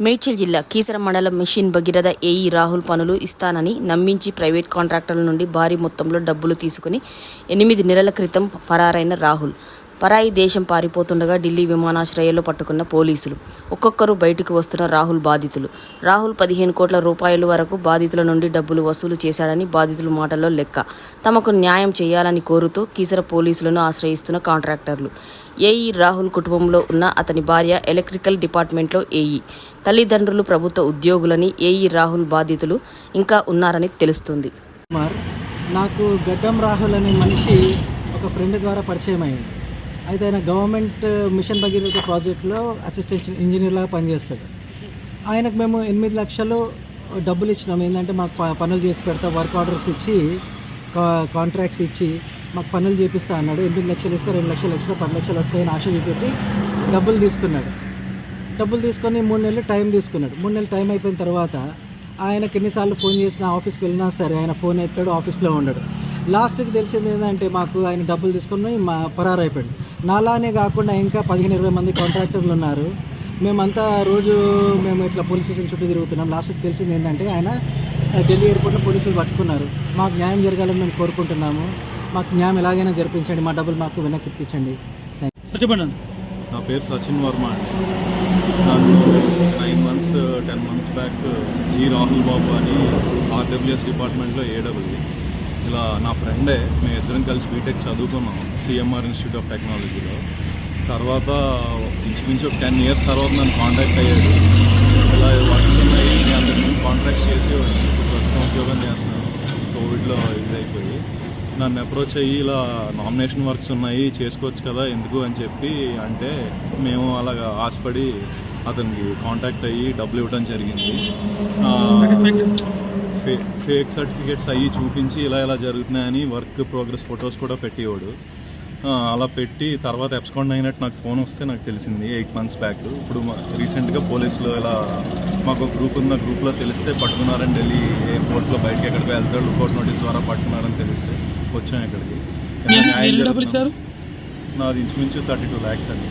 మేడ్చల్ జిల్లా కీసర మండలం machine Bhagiratha AE Rahul పనులు ఇస్తానని నమ్మించి ప్రైవేట్ కాంట్రాక్టర్ల నుండి భారీ మొత్తంలో డబ్బులు తీసుకుని ఎనిమిది నెలల క్రితం ఫరారైన రాహుల్. పరాయి దేశం పారిపోతుండగా ఢిల్లీ విమానాశ్రయంలో పట్టుకున్న పోలీసులు. ఒక్కొక్కరు బయటకు వస్తున్న రాహుల్ బాధితులు. రాహుల్ పదిహేను కోట్ల రూపాయల వరకు బాధితుల నుండి డబ్బులు వసూలు చేశాడని బాధితుల మాటల్లో లెక్క. తమకు న్యాయం చేయాలని కోరుతూ కీసర పోలీసులను ఆశ్రయిస్తున్న కాంట్రాక్టర్లు. ఏఈ రాహుల్ కుటుంబంలో ఉన్న అతని భార్య ఎలక్ట్రికల్ డిపార్ట్మెంట్లో ఏఈ. తల్లిదండ్రులు ప్రభుత్వ ఉద్యోగులని ఏఈ రాహుల్ బాధితులు ఇంకా ఉన్నారని తెలుస్తుంది. కుమార్ నాకు గడ్డం రాహుల్ అనే మనిషి ఒక ఫ్రెండ్ ద్వారా పరిచయం అయింది అయితే ఆయన గవర్నమెంట్ uh, మిషన్ భగీరథ ప్రాజెక్ట్లో అసిస్టెంట్ ఇంజనీర్లాగా పనిచేస్తాడు. ఆయనకు మేము ఎనిమిది లక్షలు డబ్బులు ఇచ్చినాం. ఏంటంటే మాకు ప- పనులు చేసి పెడతా వర్క్ ఆర్డర్స్ ఇచ్చి కా- కాంట్రాక్ట్స్ ఇచ్చి మాకు పనులు చేపిస్తా అన్నాడు. ఎనిమిది లక్షలు ఇస్తే రెండు లక్షలు ఎక్స్ట్రా పది లక్షలు వస్తాయని ఆశ చూపెట్టి డబ్బులు తీసుకున్నాడు. డబ్బులు తీసుకొని మూడు నెలలు టైం తీసుకున్నాడు. మూడు నెలలు టైం అయిపోయిన తర్వాత ఆయనకి ఎన్నిసార్లు ఫోన్ చేసినా ఆఫీస్కి వెళ్ళినా సరే ఆయన ఫోన్ ఎత్తాడు ఆఫీస్లో ఉండడు. లాస్ట్కి తెలిసింది ఏంటంటే మాకు ఆయన డబ్బులు తీసుకొని మా పరారైపోయాడు నాలానే కాకుండా ఇంకా పదిహేను ఇరవై మంది కాంట్రాక్టర్లు ఉన్నారు. మేమంతా రోజు మేము ఇట్లా పోలీస్ స్టేషన్ చుట్టూ తిరుగుతున్నాం. లాస్ట్కి తెలిసింది ఏంటంటే ఆయన ఢిల్లీ ఎయిర్పోర్ట్లో పోలీసులు పట్టుకున్నారు. మాకు న్యాయం జరగాలని మేము కోరుకుంటున్నాము. మాకు న్యాయం ఎలాగైనా జరిపించండి. మా డబ్బులు మాకు వెనక్కి ఇప్పించండి. చెప్పండి. నా పేరు సచిన్ వర్మ. అండి నన్ను nine months ten months back ji Rahul Babu అని ఆర్డబ్ల్యూఎస్ డిపార్ట్మెంట్లో ఏడబ్ల్యూ ఇలా నా ఫ్రెండే మేము ఇద్దరం కలిసి బీటెక్ చదువుకున్నాం సిఎంఆర్ ఇన్స్టిట్యూట్ ఆఫ్ టెక్నాలజీలో తర్వాత ఇంచుమించు ఒక టెన్ ఇయర్స్ తర్వాత నన్ను కాంటాక్ట్ అయ్యాడు. ఇలా వర్క్స్ ఉన్నాయి నేను అంతకుముందు కాంట్రాక్ట్స్ ఇప్పుడు ప్రస్తుతం ఉద్యోగం చేస్తున్నాను. కోవిడ్లో ఇది అయిపోయి. నన్ను అప్రోచ్ అయ్యి ఇలా నామినేషన్ వర్క్స్ ఉన్నాయి చేసుకోవచ్చు కదా ఎందుకు అని చెప్పి అంటే మేము అలాగా ఆశపడి అతనికి కాంటాక్ట్ అయ్యి డబ్బులు ఇవ్వడం జరిగింది. ఫే ఫేక్ సర్టిఫికేట్స్ అయ్యి చూపించి ఇలా ఇలా జరుగుతున్నాయని వర్క్ ప్రోగ్రెస్ ఫొటోస్ కూడా పెట్టేవాడు. అలా పెట్టి తర్వాత ఎప్స్కాండ్ అయినట్టు నాకు ఫోన్ వస్తే నాకు తెలిసింది ఎయిట్ మంత్స్ బ్యాక్ ఇప్పుడు రీసెంట్గా పోలీసులు ఇలా మాకు గ్రూప్ ఉన్న గ్రూప్లో తెలిస్తే పట్టుకున్నారని ఢిల్లీ ఎయిర్పోర్ట్లో బయటకి ఎక్కడికి వెళ్తాడు లుకౌట్ నోటీస్ ద్వారా పట్టుకున్నారని తెలిస్తే వచ్చాం ఇక్కడికి. నాది ఇంచుమించు థర్టీ టూ ల్యాక్స్ అండి.